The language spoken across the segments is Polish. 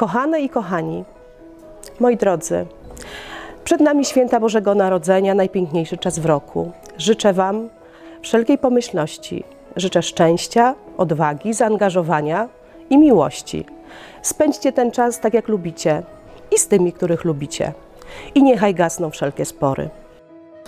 Kochane i kochani, moi drodzy, przed nami święta Bożego Narodzenia, najpiękniejszy czas w roku. Życzę Wam wszelkiej pomyślności, życzę szczęścia, odwagi, zaangażowania i miłości. Spędźcie ten czas tak, jak lubicie i z tymi, których lubicie. I niechaj gasną wszelkie spory.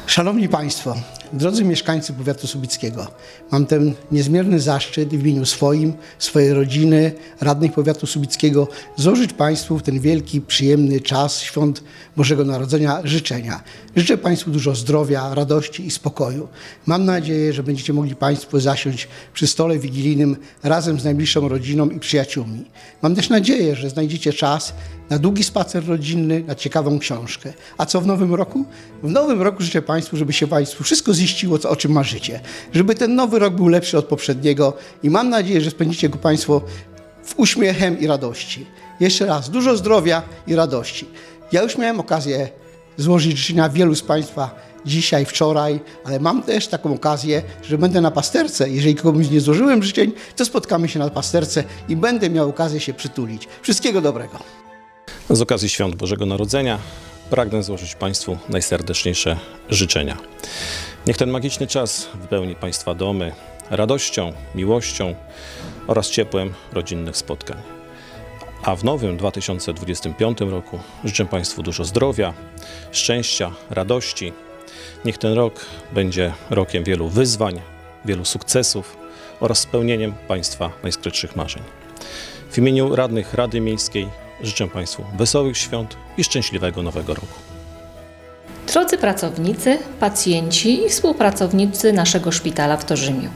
Szanowni Państwo, drodzy mieszkańcy powiatu subickiego, mam ten niezmierny zaszczyt w imieniu swoim, swojej rodziny, radnych powiatu subickiego złożyć Państwu w ten wielki, przyjemny czas świąt Bożego Narodzenia życzenia. Życzę Państwu dużo zdrowia, radości i spokoju. Mam nadzieję, że będziecie mogli Państwo zasiąść przy stole wigilijnym razem z najbliższą rodziną i przyjaciółmi. Mam też nadzieję, że znajdziecie czas na długi spacer rodzinny, na ciekawą książkę. A co w nowym roku? W nowym roku życzę Państwu, żeby się Państwu wszystko ziściło, o czym marzycie. Żeby ten nowy rok był lepszy od poprzedniego i mam nadzieję, że spędzicie go Państwo w uśmiechem i radości. Jeszcze raz, dużo zdrowia i radości. Ja już miałem okazję złożyć życzenia wielu z Państwa dzisiaj, wczoraj, ale mam też taką okazję, że będę na pasterce. Jeżeli komuś nie złożyłem życzeń, to spotkamy się na pasterce i będę miał okazję się przytulić. Wszystkiego dobrego. Z okazji Świąt Bożego Narodzenia pragnę złożyć Państwu najserdeczniejsze życzenia. Niech ten magiczny czas wypełni Państwa domy radością, miłością oraz ciepłem rodzinnych spotkań. A w nowym 2025 roku życzę Państwu dużo zdrowia, szczęścia, radości. Niech ten rok będzie rokiem wielu wyzwań, wielu sukcesów oraz spełnieniem Państwa najskrytszych marzeń. W imieniu radnych Rady Miejskiej życzę Państwu wesołych świąt i szczęśliwego nowego roku. Drodzy pracownicy, pacjenci i współpracownicy naszego szpitala w Torzymiu.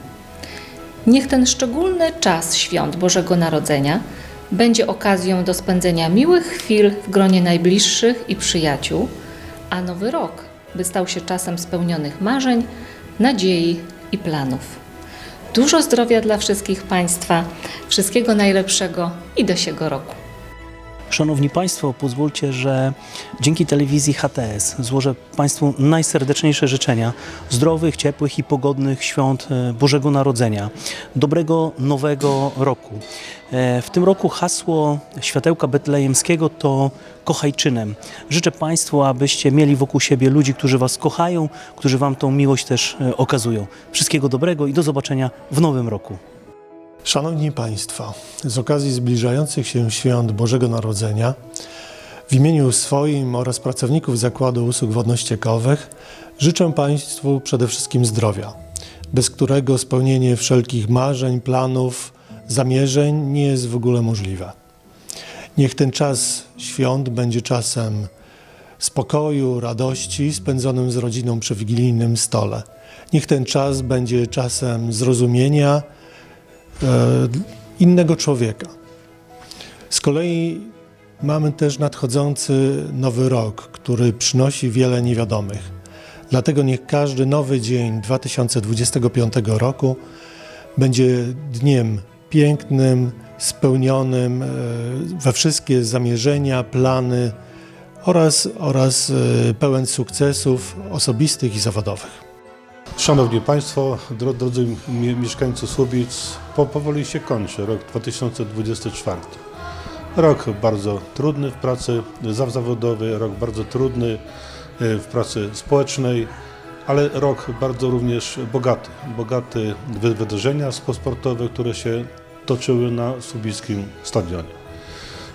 Niech ten szczególny czas świąt Bożego Narodzenia będzie okazją do spędzenia miłych chwil w gronie najbliższych i przyjaciół, a nowy rok by stał się czasem spełnionych marzeń, nadziei i planów. Dużo zdrowia dla wszystkich Państwa, wszystkiego najlepszego i do siego roku. Szanowni Państwo, pozwólcie, że dzięki telewizji HTS złożę Państwu najserdeczniejsze życzenia zdrowych, ciepłych i pogodnych świąt e, Bożego Narodzenia, dobrego nowego roku. E, W tym roku hasło Światełka Betlejemskiego to kochaj czynem. Życzę Państwu, abyście mieli wokół siebie ludzi, którzy Was kochają, którzy Wam tą miłość też e, okazują. Wszystkiego dobrego i do zobaczenia w nowym roku. Szanowni Państwo, z okazji zbliżających się świąt Bożego Narodzenia, w imieniu swoim oraz pracowników Zakładu Usług Wodno-Ściekowych życzę Państwu przede wszystkim zdrowia, bez którego spełnienie wszelkich marzeń, planów, zamierzeń nie jest w ogóle możliwe. Niech ten czas świąt będzie czasem spokoju, radości spędzonym z rodziną przy wigilijnym stole. Niech ten czas będzie czasem zrozumienia, innego człowieka. Z kolei mamy też nadchodzący nowy rok, który przynosi wiele niewiadomych. Dlatego niech każdy nowy dzień 2025 roku będzie dniem pięknym, spełnionym e, we wszystkie zamierzenia, plany oraz, oraz e, pełen sukcesów osobistych i zawodowych. Szanowni Państwo, dro- drodzy mi- mieszkańcy Słubic, po, powoli się kończy rok 2024. Rok bardzo trudny w pracy za- zawodowej, rok bardzo trudny e, w pracy społecznej, ale rok bardzo również bogaty. Bogaty wydarzenia spo- sportowe, które się toczyły na Słubickim Stadionie.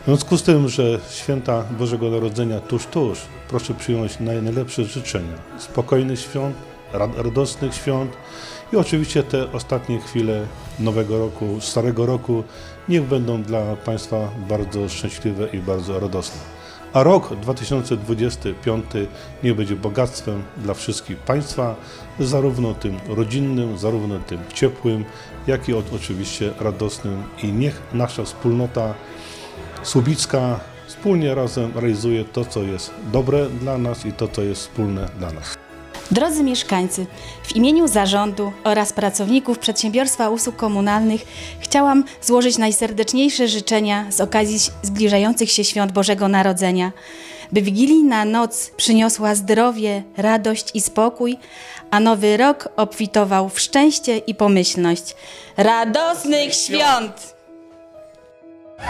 W związku z tym, że święta Bożego Narodzenia tuż, tuż, proszę przyjąć naj- najlepsze życzenia. Spokojnych świąt, radosnych świąt i oczywiście te ostatnie chwile nowego roku, starego roku niech będą dla Państwa bardzo szczęśliwe i bardzo radosne. A rok 2025 niech będzie bogactwem dla wszystkich Państwa, zarówno tym rodzinnym, zarówno tym ciepłym, jak i oczywiście radosnym i niech nasza wspólnota Słubicka wspólnie razem realizuje to, co jest dobre dla nas i to, co jest wspólne dla nas. Drodzy mieszkańcy, w imieniu zarządu oraz pracowników Przedsiębiorstwa Usług Komunalnych chciałam złożyć najserdeczniejsze życzenia z okazji zbliżających się świąt Bożego Narodzenia, by wigilijna noc przyniosła zdrowie, radość i spokój, a nowy rok obfitował w szczęście i pomyślność. Radosnych świąt!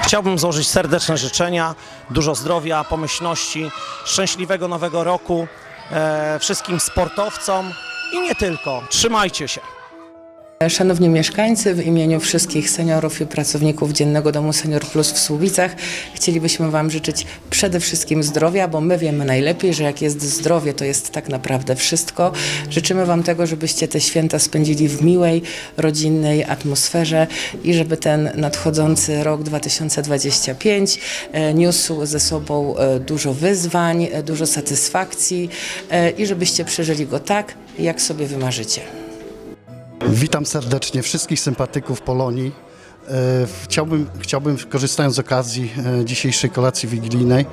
Chciałbym złożyć serdeczne życzenia, dużo zdrowia, pomyślności, szczęśliwego nowego roku wszystkim sportowcom i nie tylko. Trzymajcie się. Szanowni mieszkańcy, w imieniu wszystkich seniorów i pracowników Dziennego Domu Senior Plus w Słubicach chcielibyśmy Wam życzyć przede wszystkim zdrowia, bo my wiemy najlepiej, że jak jest zdrowie, to jest tak naprawdę wszystko. Życzymy Wam tego, żebyście te święta spędzili w miłej, rodzinnej atmosferze i żeby ten nadchodzący rok 2025 e, niósł ze sobą e, dużo wyzwań, e, dużo satysfakcji i żebyście przeżyli go tak, jak sobie wymarzycie. Witam serdecznie wszystkich sympatyków Polonii. E, Chciałbym, chciałbym korzystając z okazji e, dzisiejszej kolacji wigilijnej,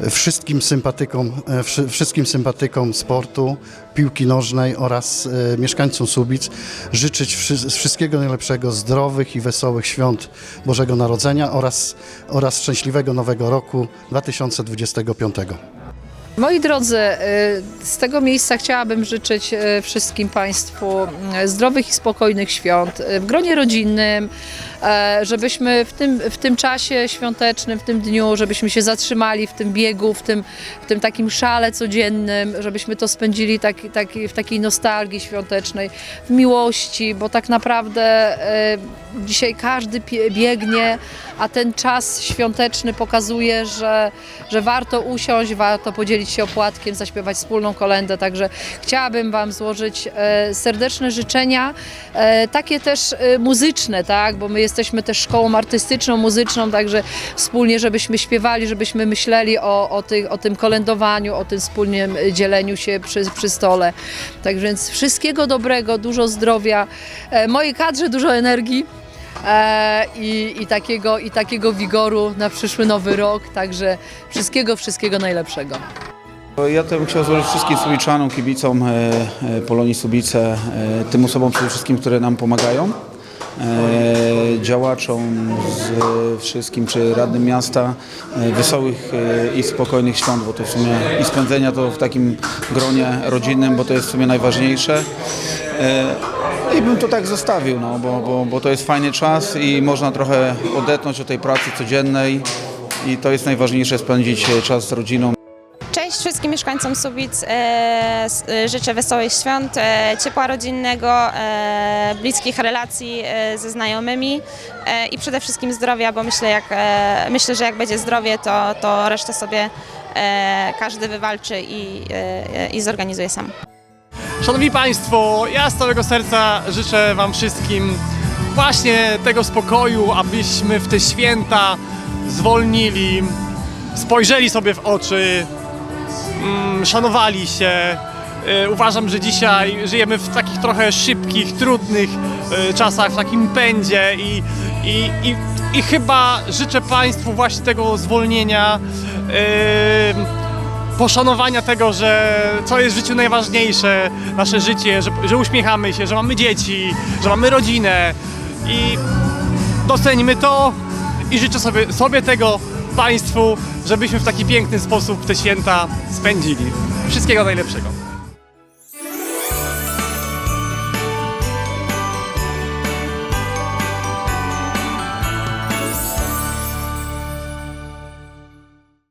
e, wszystkim sympatykom, wszy- wszystkim sympatykom sportu, piłki nożnej oraz mieszkańcom Subic życzyć wszy- wszystkiego najlepszego, zdrowych i wesołych świąt Bożego Narodzenia oraz, oraz szczęśliwego nowego roku 2025. Moi drodzy, y, z tego miejsca chciałabym życzyć y, wszystkim Państwu y, zdrowych i spokojnych świąt w gronie rodzinnym, żebyśmy w tym, w tym czasie świątecznym, w tym dniu, żebyśmy się zatrzymali w tym biegu, w tym, w tym takim szale codziennym, żebyśmy to spędzili tak, tak, w takiej nostalgii świątecznej, w miłości, bo tak naprawdę e, dzisiaj każdy biegnie, a ten czas świąteczny pokazuje, że, że warto usiąść, warto podzielić się opłatkiem, zaśpiewać wspólną kolendę, także chciałabym Wam złożyć e, serdeczne życzenia, e, takie też e, muzyczne, tak, bo my jesteśmy też szkołą artystyczną, muzyczną, także wspólnie, żebyśmy śpiewali, żebyśmy myśleli o, o, tych, o tym kolędowaniu, o tym wspólnym dzieleniu się przy, przy stole. Tak więc wszystkiego dobrego, dużo zdrowia, e, mojej kadrze dużo energii e, i, i, takiego, i takiego wigoru na przyszły nowy rok. Także wszystkiego, wszystkiego najlepszego. Ja to bym chciał złożyć wszystkim Subiczanom, kibicom e, Polonii Subice, tym osobom przede wszystkim, które nam pomagają, działaczom z wszystkim, czy radnym miasta, e, wesołych e, i spokojnych świąt, bo to w sumie i spędzenia to w takim gronie rodzinnym, bo to jest w sumie najważniejsze. E, I bym to tak zostawił, no, bo, bo, bo to jest fajny czas i można trochę odetchnąć od tej pracy codziennej i to jest najważniejsze, spędzić e, czas z rodziną. Cześć wszystkim mieszkańcom Subic. E, e, życzę wesołych świąt, e, ciepła rodzinnego, bliskich relacji ze znajomymi i przede wszystkim zdrowia, bo myślę, jak, myślę że jak będzie zdrowie, to, to resztę sobie każdy wywalczy i, i zorganizuje sam. Szanowni Państwo, ja z całego serca życzę Wam wszystkim właśnie tego spokoju, abyśmy w te święta zwolnili, spojrzeli sobie w oczy, mm, szanowali się. Y, Uważam, że dzisiaj żyjemy w takich trochę szybkich, trudnych y, czasach, w takim pędzie i, i, i, i chyba życzę Państwu właśnie tego zwolnienia. y, poszanowania tego, że co jest w życiu najważniejsze, nasze życie, że, że uśmiechamy się, że mamy dzieci, że mamy rodzinę i docenimy to i życzę sobie, sobie tego Państwu, żebyśmy w taki piękny sposób te święta spędzili. Wszystkiego najlepszego.